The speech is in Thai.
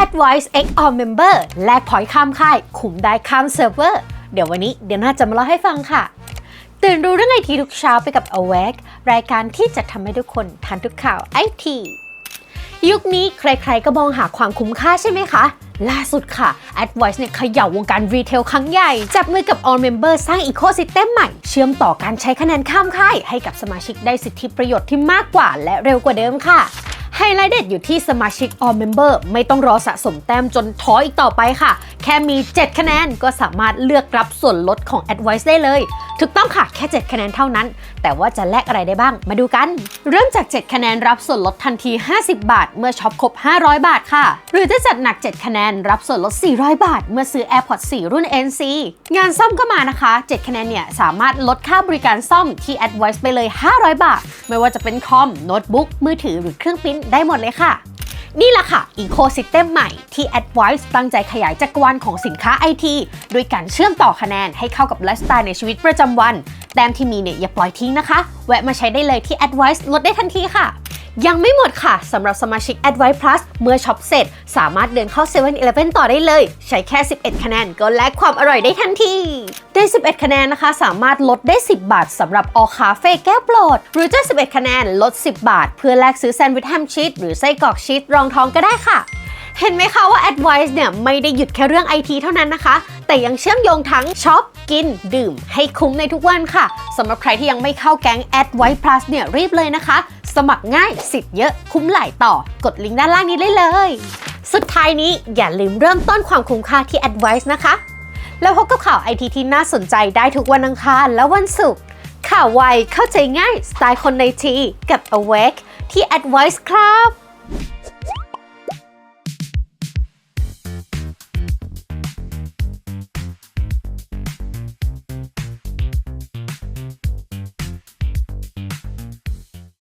Advice X All Member แลกพอยต์ข้ามค่าย คุ้มได้ข้ามเซิร์ฟเวอร์ เดี๋ยววันนี้เดี๋ยวน่าจะมาเล่าให้ฟังค่ะตื่นรู้เรื่องไอทีทุกเช้าไปกับ Awake รายการที่จะทำให้ทุกคนทันทุกข่าวไอทียุคนี้ใครๆก็มองหาความคุ้มค่าใช่ไหมคะ ล่าสุดค่ะ Advice เนี่ยเขย่าวงการรีเทลครั้งใหญ่ จับมือกับ All Member สร้างอีโค y ิ e เต็มใหม่ เชื่อมต่อการใช้คะแนนข้ามค่าย ให้กับสมาชิกได้สิทธิประโยชน์ที่มากกว่าและเร็วกว่าเดิมค่ะ ไฮไลท์เด็ดอยู่ที่สมาชิก All Member ไม่ต้องรอสะสมแต้มจนท้ออีกต่อไปค่ะ แค่มี 7 คะแนนก็สามารถเลือกรับส่วนลดของ Advice ได้เลย ถูกต้องค่ะแค่ 7 คะแนนเท่านั้น แต่ว่าจะแลกอะไรได้บ้าง มาดูกัน เริ่มจาก 7 คะแนนรับส่วนลดทันที 50 บาท เมื่อช็อปครบ 500 บาทค่ะ หรือถ้าจัดหนัก 7 คะแนนรับส่วนลด 400 บาท เมื่อซื้อ AirPods 4 รุ่น NC งานซ่อมก็มานะคะ 7 คะแนนเนี่ยสามารถลดค่าบริการซ่อมที่ Advice ไปเลย 500 บาท ไม่ว่าจะเป็นคอมโน้ตบุ๊กมือถือหรือเครื่องปริ้นได้หมดเลยค่ะ นี่แหละค่ะอีโคซิสเต็มใหม่ที่ Advice ตั้งใจขยายจักรวาลของสินค้าไอทีด้วยการเชื่อมต่อคะแนนให้เข้ากับไลฟ์สไตล์ในชีวิตประจำวัน แต้มที่มีเนี่ยอย่าปล่อยทิ้งนะคะ แวะมาใช้ได้เลยที่ Advice ลดได้ทันทีค่ะ ยังไม่หมดค่ะสำหรับสมาชิก Advice Plus เมื่อช็อปเสร็จ สามารถเดินเข้า7 e เ e ่ e ต่อได้เลย ใช้แค่ 11 คะแนนก็แลกความอร่อยได้ทันทีได้ 11 คะแนนนะคะ สามารถลดได้ 10 บาทสำหรับออคาเฟ่แก้วโปรด หรือจะ 11 คะแนนลด 10 บาท เพื่อแลกซื้อแซนด์วิชแฮมชีสหรือไส้กรอกชีสรองท้องก็ได้ค่ะเห็นไหมคะว่า Advice เนี่ยไม่ได้หยุดแค่เรื่อง IT เท่านั้นนะคะ แต่ยังเชื่อมโยงทั้งช็อป กิน ดื่ม ให้คุ้มในทุกวันค่ะสำหรับใครที่ยังไม่เข้าแก๊ง Advice Plus เนี่ยรีบเลยนะคะ สมัครง่ายสิทธิ์เยอะคุ้มหลายต่อกดลิงก์ด้านล่างนี้ได้เลย สุดท้ายนี้อย่าลืมเริ่มต้นความคุ้มค่าที่ Advice นะคะ แล้วพบกับข่าวไอทีที่น่าสนใจได้ทุกวันอังคารและวันศุกร์ข่าวไวเข้าใจง่ายสไตล์คนในทีกับ Awake ที่ Advice ครับ